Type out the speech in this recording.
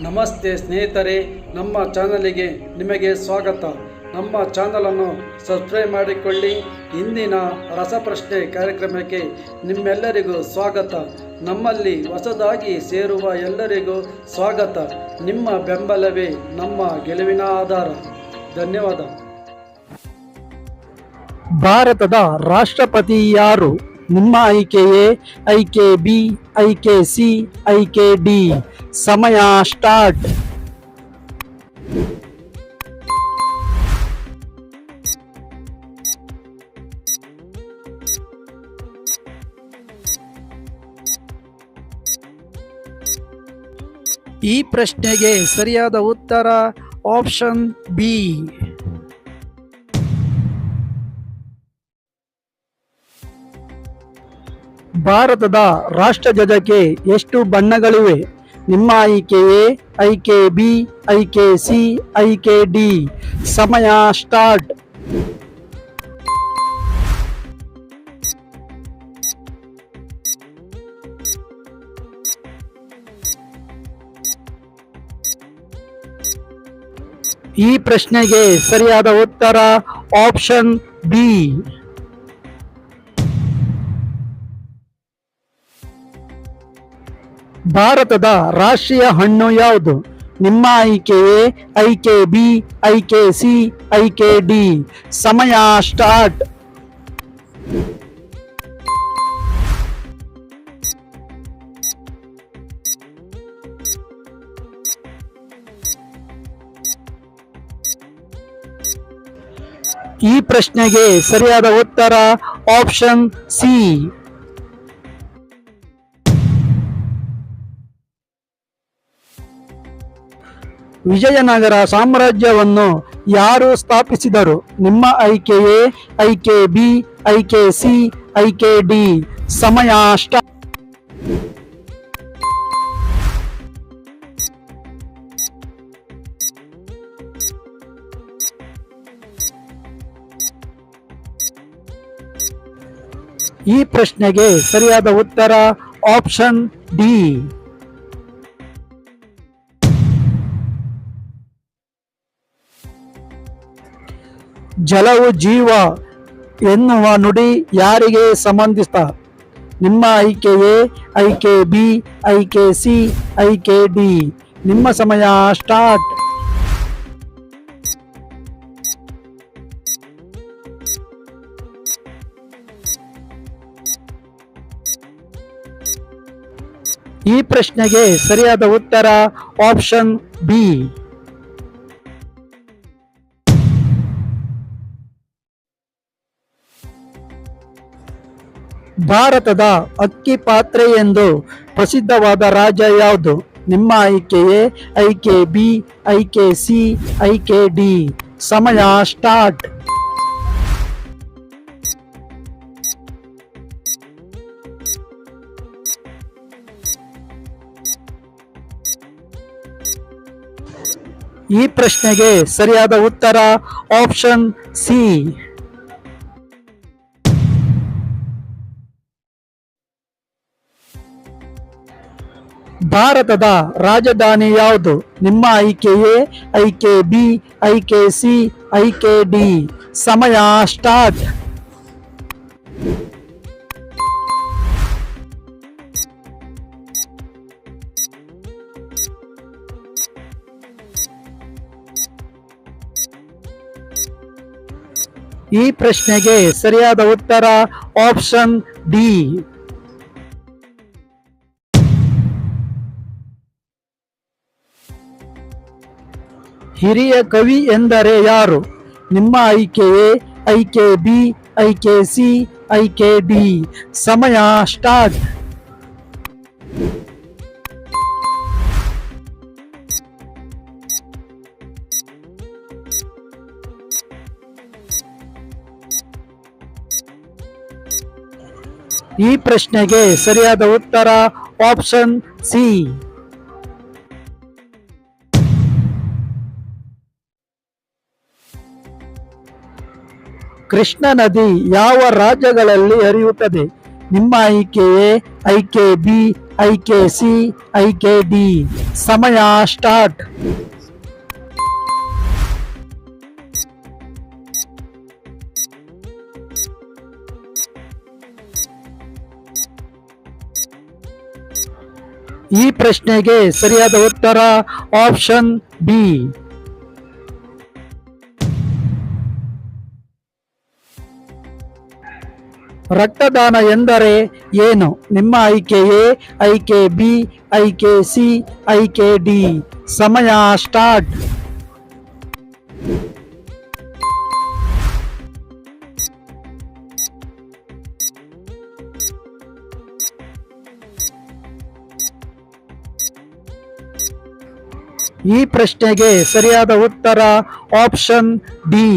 ನಮಸ್ತೆ ಸ್ನೇಹಿತರೆ, ನಮ್ಮ ಚಾನಲಿಗೆ ನಿಮಗೆ ಸ್ವಾಗತ. ನಮ್ಮ ಚಾನಲನ್ನು ಸಬ್ಸ್ಕ್ರೈಬ್ ಮಾಡಿಕೊಳ್ಳಿ. ಇಂದಿನ ರಸಪ್ರಶ್ನೆ ಕಾರ್ಯಕ್ರಮಕ್ಕೆ ನಿಮ್ಮೆಲ್ಲರಿಗೂ ಸ್ವಾಗತ. ನಮ್ಮಲ್ಲಿ ಹೊಸದಾಗಿ ಸೇರುವ ಎಲ್ಲರಿಗೂ ಸ್ವಾಗತ. ನಿಮ್ಮ ಬೆಂಬಲವೇ ನಮ್ಮ ಗೆಲುವಿನ ಆಧಾರ. ಧನ್ಯವಾದ. ಭಾರತದ ರಾಷ್ಟ್ರಪತಿ ಯಾರು? ನಿಮ್ಮ ಆಯ್ಕೆಯೇ ಐಕೆ ಬಿ ಐಕೆ ಸಿ ಐಕೆ ಡಿ. ಸಮಯ ಸ್ಟಾರ್ಟ್. ಈ ಪ್ರಶ್ನೆಗೆ ಸರಿಯಾದ ಉತ್ತರ ಆಪ್ಷನ್ ಬಿ. ಭಾರತದ ರಾಷ್ಟ್ರಧ್ವಜಕ್ಕೆ ಎಷ್ಟು ಬಣ್ಣಗಳಿವೆ? ನಿಮ್ಮ ಆಯ್ಕೆಯೇ ಐಕೆ ಬಿ, ಐಕೆ ಸಿ, ಐಕೆ ಡಿ. ಸಮಯ ಸ್ಟಾರ್ಟ್. ಈ ಪ್ರಶ್ನೆಗೆ ಸರಿಯಾದ ಉತ್ತರ ಆಪ್ಷನ್ ಬಿ. ಭಾರತದ ರಾಷ್ಟ್ರೀಯ ಹಣ್ಣು ಯಾವುದು? ನಿಮ್ಮ ಆಯ್ಕೆಯೇ ಐಕೆ ಬಿ ಐಕೆ ಸಿ ಐಕೆ ಡಿ. ಸಮಯ ಸ್ಟಾರ್ಟ್. ಈ ಪ್ರಶ್ನೆಗೆ ಸರಿಯಾದ ಉತ್ತರ ಆಪ್ಷನ್ ಸಿ. ವಿಜಯನಗರ ಸಾಮ್ರಾಜ್ಯವನ್ನು ಯಾರು ಸ್ಥಾಪಿಸಿದರು? ನಿಮ್ಮ ಆಯ್ಕೆಯೇ ಐಕೆ ಬಿ ಐಕೆ ಸಿ ಐಕೆ ಡಿ ಸಮಯ ಈ ಪ್ರಶ್ನೆಗೆ ಸರಿಯಾದ ಉತ್ತರ ಆಪ್ಷನ್ ಡಿ. ಜಲವು ಜೀವ ಎನ್ನುವ ನುಡಿ ಯಾರಿಗೆ ಸಂಬಂಧಿಸಿದ ನಿಮ್ಮ ಆಯ್ಕೆಯೇ ಐಕೆ ಬಿ ಐಕೆ ಸಿ ಐಕೆ ಡಿ ನಿಮ್ಮ ಸಮಯ ಸ್ಟಾರ್ಟ್. ಈ ಪ್ರಶ್ನೆಗೆ ಸರಿಯಾದ ಉತ್ತರ ಆಪ್ಷನ್ ಬಿ. ಭಾರತದ ಅಕ್ಕಿ ಪಾತ್ರೆ ಎಂದು ಪ್ರಸಿದ್ಧವಾದ ರಾಜ್ಯ ಯಾವುದು? ನಿಮ್ಮ ಆಯ್ಕೆಯೇ? ಐಕೆ ಬಿ ಐಕೆ ಸಿ ಐಕೆ ಡಿ. ಸಮಯ ಸ್ಟಾರ್ಟ್. ಈ ಪ್ರಶ್ನೆಗೆ ಸರಿಯಾದ ಉತ್ತರ ಆಪ್ಷನ್ ಸಿ. ಭಾರತದ ರಾಜಧಾನಿ ಯಾವುದು? ನಿಮ್ಮ ಆಯ್ಕೆಯೇ? ಐಕೆ ಬಿ ಐಕೆ ಸಿ ಐಕೆ ಡಿ. ಸಮಯ ಸ್ಟಾರ್ಟ್. ಈ ಪ್ರಶ್ನೆಗೆ ಸರಿಯಾದ ಉತ್ತರ ಆಪ್ಷನ್ ಡಿ. ಹಿರಿಯ ಕವಿ ಎಂದರೆ ಯಾರು? ನಿಮ್ಮ ಆಯ್ಕೆಯೇ ಐಕೆ ಬಿ ಐಕೆ ಸಿ ಐಕೆ ಡಿ ಸಮಯ ಸ್ಟಾರ್ಟ್. ಈ ಪ್ರಶ್ನೆಗೆ ಸರಿಯಾದ ಉತ್ತರ ಆಪ್ಷನ್ ಸಿ. ಕೃಷ್ಣ ನದಿ ಯಾವ ರಾಜ್ಯಗಳಲ್ಲಿ ಹರಿಯುತ್ತದೆ? ನಿಮ್ಮ ಆಯ್ಕೆಯೇ ಐಕೆ ಬಿ, ಐಕೆ ಸಿ, ಐಕೆ ಡಿ. ಸಮಯ ಸ್ಟಾರ್ಟ್. ಈ ಪ್ರಶ್ನೆಗೆ ಸರಿಯಾದ ಉತ್ತರ ಆಪ್ಷನ್ ಬಿ. ರಕ್ತದಾನ ಎಂದರೆ ಏನು? ನಿಮ್ಮ ಆಯ್ಕೆ ಎ ಐಕೆ ಬಿ ಐಕೆ ಸಿ ಐಕೆ ಡಿ ಸಮಯ ಸ್ಟಾರ್ಟ್. ಈ ಪ್ರಶ್ನೆಗೆ ಸರಿಯಾದ ಉತ್ತರ ಆಪ್ಷನ್ ಡಿ.